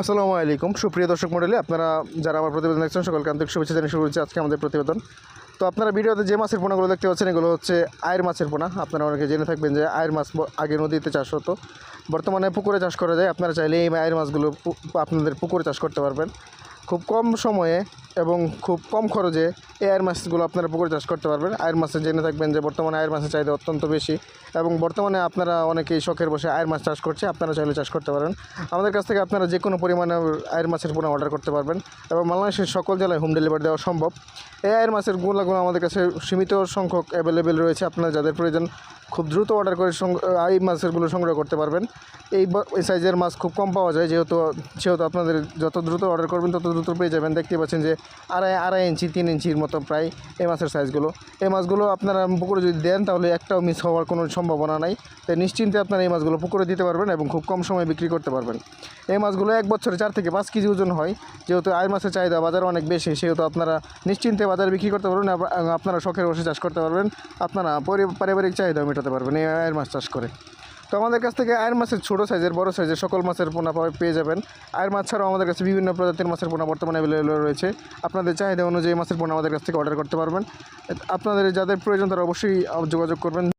আসসালামু আলাইকুম। সুপ্রিয় দর্শক মন্ডলী আপনারা যারা আমার প্রতিবেদন দেখছেন, সকলকে আন্তরিক শুভেচ্ছা জানিয়ে শুরু হচ্ছে আজকে আমাদের প্রতিবেদন। তো আপনারা ভিডিওতে যে মাছের পোনাগুলো দেখতে পাচ্ছেন, এগুলো হচ্ছে আয়ের মাছের পোনা। আপনারা অনেকে জেনে থাকবেন যে আয়ের মাছ আগে নদীতে চাষ হতো। বর্তমানে পুকুরে চাষ করা যায়। আপনারা চাইলে এই আয়ের মাছগুলো আপনাদের পুকুরে চাষ করতে পারবেন। খুব কম সময়ে এবং খুব কম খরচে এই আয়ের মাছগুলো আপনারা পুকুরে চাষ করতে পারবেন। আয়ের মাছে জেনে থাকবেন যে বর্তমানে আয়ের মাছের চাহিদা অত্যন্ত বেশি এবং বর্তমানে আপনারা অনেকেই শখের বসে আয়ের মাছ চাষ করছে, আপনারা চাইলে চাষ করতে পারেন। আমাদের কাছ থেকে আপনারা যে কোনো পরিমাণে আয়ের মাছের পোনা অর্ডার করতে পারবেন এবং বাংলাদেশের সকল জেলায় হোম ডেলিভারি দেওয়া সম্ভব। এই আয়ের মাছের গুণাগুলো আমাদের কাছে সীমিত সংখ্যক অ্যাভেলেবেল রয়েছে। আপনারা যাদের প্রয়োজন খুব দ্রুত অর্ডার করে এই মাছেরগুলো সংগ্রহ করতে পারবেন। এই সাইজের মাছ খুব কম পাওয়া যায়, যেহেতু যেহেতু আপনাদের যত দ্রুত অর্ডার করবেন, তত দ্রুত পেয়ে যাবেন। দেখতে পাচ্ছেন যে আড়াই আড়াই ইঞ্চি, তিন ইঞ্চির মতো প্রায় এই মাছের সাইজগুলো এই মাছগুলো আপনারা পুকুরে যদি দেন, তাহলে একটাও মিস হওয়ার কোনো সম্ভাবনা নাই। তাই নিশ্চিন্তে আপনারা এই মাছগুলো পুকুরে দিতে পারবেন এবং খুব কম সময়ে বিক্রি করতে পারবেন। এই মাছগুলো এক বছরে চার থেকে পাঁচ কেজি ওজন হয়। যেহেতু আয়ের মাছের চাহিদা বাজারে অনেক বেশি, সেহেতু আপনারা নিশ্চিন্তে বাজারে বিক্রি করতে পারবেন আপনারা শখের বসে চাষ করতে পারবেন। আপনারা পারিবারিক চাহিদা মেটাতে পারবেন এই আয়ের মাছ চাষ করে। তো আমাদের কাছ থেকে আয়ের মাছের ছোটো সাইজের, বড় সাইজের সকল মাছের পোনা পেয়ে যাবেন। আয়ের মাছ ছাড়াও আমাদের কাছে বিভিন্ন প্রজাতির মাছের পোনা বর্তমানে অ্যাভেলেবেল রয়েছে। আপনাদের চাহিদা অনুযায়ী মাছের পোনা আমাদের কাছ থেকে অর্ডার করতে পারবেন। আপনাদের যাদের প্রয়োজন তারা অবশ্যই যোগাযোগ করবেন।